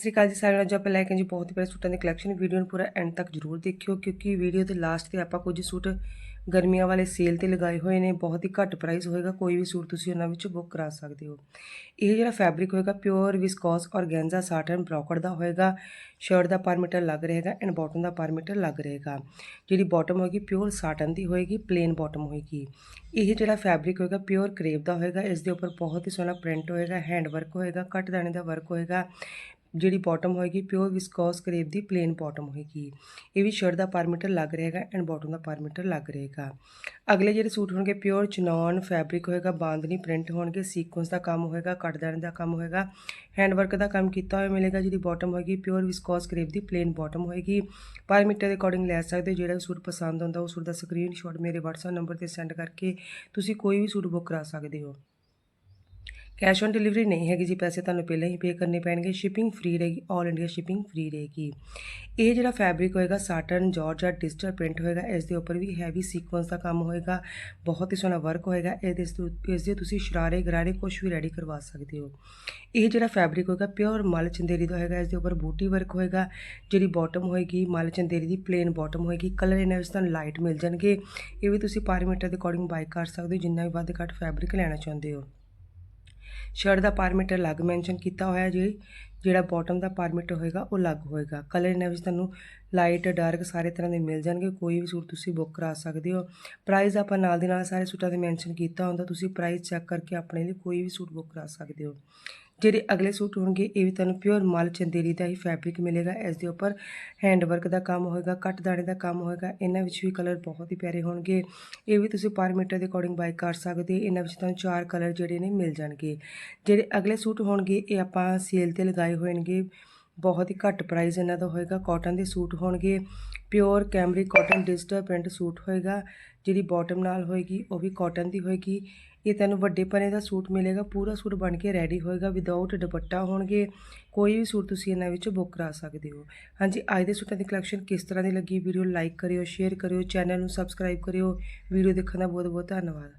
ਸਤਿ ਸ਼੍ਰੀ ਅਕਾਲ ਜੀ ਸਾਰਿਆਂ ਨੂੰ। ਅੱਜ ਆਪਾਂ ਲੈ ਕੇ ਜੀ ਬਹੁਤ ਹੀ ਪਿਆਰੇ ਸੂਟਾਂ ਦੀ ਕਲੈਕਸ਼ਨ ਵੀਡੀਓ ਨੂੰ ਪੂਰਾ ਐਂਡ ਤੱਕ ਜਰੂਰ ਦੇਖਿਓ, ਕਿਉਂਕਿ ਵੀਡੀਓ ਦੇ ਲਾਸਟ ਤੇ ਆਪਾਂ ਕੁਝ ਸੂਟ ਗਰਮੀਆਂ ਵਾਲੇ ਸੇਲ ਤੇ ਲਗਾਏ ਹੋਏ ਨੇ। ਬਹੁਤ ਹੀ ਘੱਟ ਪ੍ਰਾਈਸ ਹੋਏਗਾ, ਕੋਈ ਵੀ ਸੂਟ ਤੁਸੀਂ ਉਹਨਾਂ ਵਿੱਚੋਂ ਬੁੱਕ ਕਰਾ ਸਕਦੇ ਹੋ। ਇਹ ਜਿਹੜਾ ਫੈਬਰਿਕ ਹੋਏਗਾ pure viscose organza satin brocade ਦਾ ਹੋਏਗਾ। ਸ਼ਰਟ ਦਾ ਪਰ ਮੀਟਰ ਲੱਗ ਰਹੇਗਾ ਐਂਡ ਬਾਟਮ ਦਾ ਪਰ ਮੀਟਰ ਲੱਗ ਰਹੇਗਾ। ਜਿਹੜੀ ਬਾਟਮ ਹੋਏਗੀ ਪਿਓਰ ਸਾਟਨ ਦੀ ਹੋਏਗੀ ਪਲੇਨ ਬਾਟਮ ਹੋਏਗੀ। ਇਹ ਜਿਹੜਾ ਫੈਬਰਿਕ ਹੋਏਗਾ ਪਿਓਰ ਕਰੇਪ ਦਾ ਹੋਏਗਾ। ਇਸ ਦੇ ਉੱਪਰ ਬਹੁਤ ਹੀ ਸੋਹਣਾ ਪ੍ਰਿੰਟ ਹੋਏਗਾ ਹੈਂਡ ਵਰਕ ਹੋਏਗਾ, ਕੱਟ ਦਾਣੇ ਦਾ ਵਰਕ ਹੋਏਗਾ। ਜਿਹੜੀ ਬਾਟਮ ਹੋਏਗੀ ਪਿਓਰ ਵਿਸਕੋਸ ਕਰੇਪ ਦੀ ਪਲੇਨ ਬਾਟਮ ਹੋਏਗੀ। ਇਹ ਵੀ ਸ਼ਰਟ ਦਾ ਪਰ ਮੀਟਰ ਲੱਗ ਰਹੇਗਾ ਐਂਡ ਬਾਟਮ ਦਾ ਪਰ ਮੀਟਰ ਲੱਗ ਰਹੇਗਾ। ਅਗਲੇ ਜਿਹੜੇ ਸੂਟ ਹੋਣਗੇ ਪਿਓਰ ਚਨੌਨ ਫੈਬਰਿਕ ਹੋਏਗਾ, ਬਾਂਦਨੀ ਪ੍ਰਿੰਟ ਹੋਣਗੇ ਸੀਕੁਐਂਸ ਦਾ ਕੰਮ ਹੋਏਗਾ, ਕੱਟ ਦਾਣੇ ਦਾ ਕੰਮ ਹੋਏਗਾ ਹੈਂਡ ਵਰਕ ਦਾ ਕੰਮ ਕੀਤਾ ਹੋਇਆ ਮਿਲੇਗਾ ਜਿਹਦੀ ਬਾਟਮ ਹੋਏਗੀ ਪਿਓਰ ਵਿਸਕੋਸ ਕਰੇਪ ਦੀ ਪਲੇਨ ਬਾਟਮ ਹੋਏਗੀ। ਪਰ ਮੀਟਰ ਦੇ ਅਕੋਰਡਿੰਗ ਲੈ ਸਕਦੇ ਹੋ, ਜਿਹੜਾ ਸੂਟ ਪਸੰਦ ਹੁੰਦਾ ਉਹ ਸੂਟ ਦਾ ਸਕਰੀਨਸ਼ਾਟ ਮੇਰੇ WhatsApp ਨੰਬਰ ਤੇ ਸੈਂਡ ਕਰਕੇ ਤੁਸੀਂ ਕੋਈ ਵੀ ਸੂਟ ਬੁੱਕ ਕਰਾ ਸਕਦੇ ਹੋ। ਕੈਸ਼ ਔਨ ਡਿਲੀਵਰੀ ਨਹੀਂ ਹੈਗੀ ਜੀ, ਪੈਸੇ ਤੁਹਾਨੂੰ ਪਹਿਲਾਂ ਹੀ ਪੇ ਕਰਨੇ ਪੈਣਗੇ ਸ਼ਿਪਿੰਗ ਫ੍ਰੀ ਰਹੇਗੀ 올 ਇੰਡੀਆ ਸ਼ਿਪਿੰਗ ਫ੍ਰੀ ਰਹੇਗੀ। ਇਹ ਜਿਹੜਾ ਫੈਬਰਿਕ ਹੋਏਗਾ ਸਾਟਨ ਜਾਰਜਟ ਡਿਜੀਟਲ ਪ੍ਰਿੰਟ ਹੋਏਗਾ, ਇਸ ਦੇ ਉੱਪਰ ਵੀ ਹੈਵੀ ਸੀਕੁਐਂਸ ਦਾ ਕੰਮ ਹੋਏਗਾ, ਬਹੁਤ ਹੀ ਸੋਹਣਾ ਵਰਕ ਹੋਏਗਾ, ਇਹਦੇ ਇਸ ਦੇ ਤੁਸੀਂ ਸ਼ਰਾਰੇ ਗਰਾਰੇ ਕੁਝ ਵੀ ਰੈਡੀ ਕਰਵਾ ਸਕਦੇ ਹੋ। ਇਹ ਜਿਹੜਾ ਫੈਬਰਿਕ ਹੋਏਗਾ ਪਿਓਰ ਮਲ ਚੰਦੇਰੀ ਦਾ ਹੋਏਗਾ, ਇਸ ਦੇ ਉੱਪਰ ਬੂਟੀ ਵਰਕ ਹੋਏਗਾ, ਜਿਹੜੀ ਬਾਟਮ ਹੋਏਗੀ, ਮਲ ਚੰਦੇਰੀ ਦੀ ਪਲੇਨ ਬਾਟਮ ਹੋਏਗੀ ਕਲਰ ਇਹਨਾਂ ਵਿੱਚ ਤੁਹਾਨੂੰ ਲਾਈਟ ਮਿਲ ਜਾਣਗੇ, ਇਹ ਵੀ ਤੁਸੀਂ ਪਰ ਮੀਟਰ ਦੇ ਅਕੋਰਡਿੰਗ ਬਾਈ ਕਰ ਸਕਦੇ ਹੋ, ਜਿੰਨਾ ਵੀ ਵੱਧ ਘੱਟ ਫੈਬਰਿਕ ਲੈਣਾ ਚਾਹੁੰਦੇ ਹੋ। ਸ਼ਰਟ ਦਾ ਪਰ ਮੀਟਰ ਅਲੱਗ ਮੈਂਸ਼ਨ ਕੀਤਾ ਹੋਇਆ ਜੀ, ਜਿਹੜਾ ਬਾਟਮ ਦਾ ਪਰ ਮੀਟਰ ਹੋਏਗਾ, ਉਹ ਅਲੱਗ ਹੋਏਗਾ। ਕਲਰ ਇਹਨਾਂ ਵਿੱਚ ਤੁਹਾਨੂੰ ਲਾਈਟ ਡਾਰਕ ਸਾਰੇ ਤਰ੍ਹਾਂ ਦੇ ਮਿਲ ਜਾਣਗੇ, ਕੋਈ ਵੀ ਸੂਟ ਤੁਸੀਂ ਬੁੱਕ ਕਰਾ ਸਕਦੇ ਹੋ। ਪ੍ਰਾਈਸ ਆਪਾਂ ਨਾਲ ਦੀ ਨਾਲ ਸਾਰੇ ਸੂਟਾਂ ਦੇ ਮੈਂਸ਼ਨ ਕੀਤਾ ਹੁੰਦਾ, ਤੁਸੀਂ ਪ੍ਰਾਈਸ ਚੈੱਕ ਕਰਕੇ ਆਪਣੇ ਲਈ ਕੋਈ ਵੀ ਸੂਟ ਬੁੱਕ ਕਰਾ ਸਕਦੇ ਹੋ। ਜਿਹੜੇ ਅਗਲੇ ਸੂਟ ਹੋਣਗੇ, ਇਹ ਵੀ ਤੁਹਾਨੂੰ ਪਿਓਰ ਮਾਲ ਚੰਦੇਰੀ ਦਾ ਹੀ ਫੈਬਰਿਕ ਮਿਲੇਗਾ। ਇਸ ਦੇ ਉੱਪਰ ਹੈਂਡ ਵਰਕ ਦਾ ਕੰਮ ਹੋਏਗਾ, ਕੱਟ ਦਾਣੇ ਦਾ ਕੰਮ ਹੋਏਗਾ, ਇਹਨਾਂ ਵਿੱਚ ਵੀ ਕਲਰ ਬਹੁਤ ਹੀ ਪਿਆਰੇ ਹੋਣਗੇ। ਇਹ ਵੀ ਤੁਸੀਂ ਪਰ ਮੀਟਰ ਦੇ ਅਕੋਰਡਿੰਗ ਬਾਈ ਕਰ ਸਕਦੇ, ਇਹਨਾਂ ਵਿੱਚ ਤੁਹਾਨੂੰ ਚਾਰ ਕਲਰ ਜਿਹੜੇ ਨੇ ਮਿਲ ਜਾਣਗੇ। ਜਿਹੜੇ ਅਗਲੇ ਸੂਟ ਹੋਣਗੇ, ਇਹ ਆਪਾਂ ਸੇਲ ਤੇ ਲਗਾਏ ਹੋਣਗੇ। ਬਹੁਤ ਹੀ ਘੱਟ ਪ੍ਰਾਈਸ ਇਹਨਾਂ ਦਾ ਹੋਏਗਾ ਕਾਟਨ ਦੇ ਸੂਟ ਹੋਣਗੇ। ਪਿਓਰ ਕੈਮਰੀ ਕਾਟਨ ਡਿਜੀਟਲ ਪ੍ਰਿੰਟ ਸੂਟ ਹੋਏਗਾ, ਜਿਹੜੀ ਬਾਟਮ ਨਾਲ ਹੋਏਗੀ, ਉਹ ਵੀ ਕਾਟਨ ਦੀ ਹੋਏਗੀ। ਇਹ ਤੈਨੂੰ ਵੱਡੇ ਪਨੇ ਦਾ ਸੂਟ ਮਿਲੇਗਾ, ਪੂਰਾ ਸੂਟ ਬਣ ਕੇ ਰੈਡੀ ਹੋਏਗਾ ਵਿਦਆਊਟ ਦੁਪੱਟਾ ਹੋਣਗੇ, ਕੋਈ ਵੀ ਸੂਟ ਤੁਸੀਂ ਇਹਨਾਂ ਵਿੱਚ ਬੁੱਕ ਕਰਾ ਸਕਦੇ ਹੋ। ਹਾਂਜੀ, ਅੱਜ ਦੇ ਸੂਟਾਂ ਦੀ ਕਲੈਕਸ਼ਨ ਕਿਸ ਤਰ੍ਹਾਂ ਦੀ ਲੱਗੀ? ਵੀਡੀਓ ਲਾਈਕ ਕਰਿਓ ਸ਼ੇਅਰ ਕਰਿਓ ਚੈਨਲ ਨੂੰ ਸਬਸਕ੍ਰਾਈਬ ਕਰਿਓ। ਵੀਡੀਓ ਦੇਖਣ ਦਾ ਬਹੁਤ ਬਹੁਤ ਧੰਨਵਾਦ।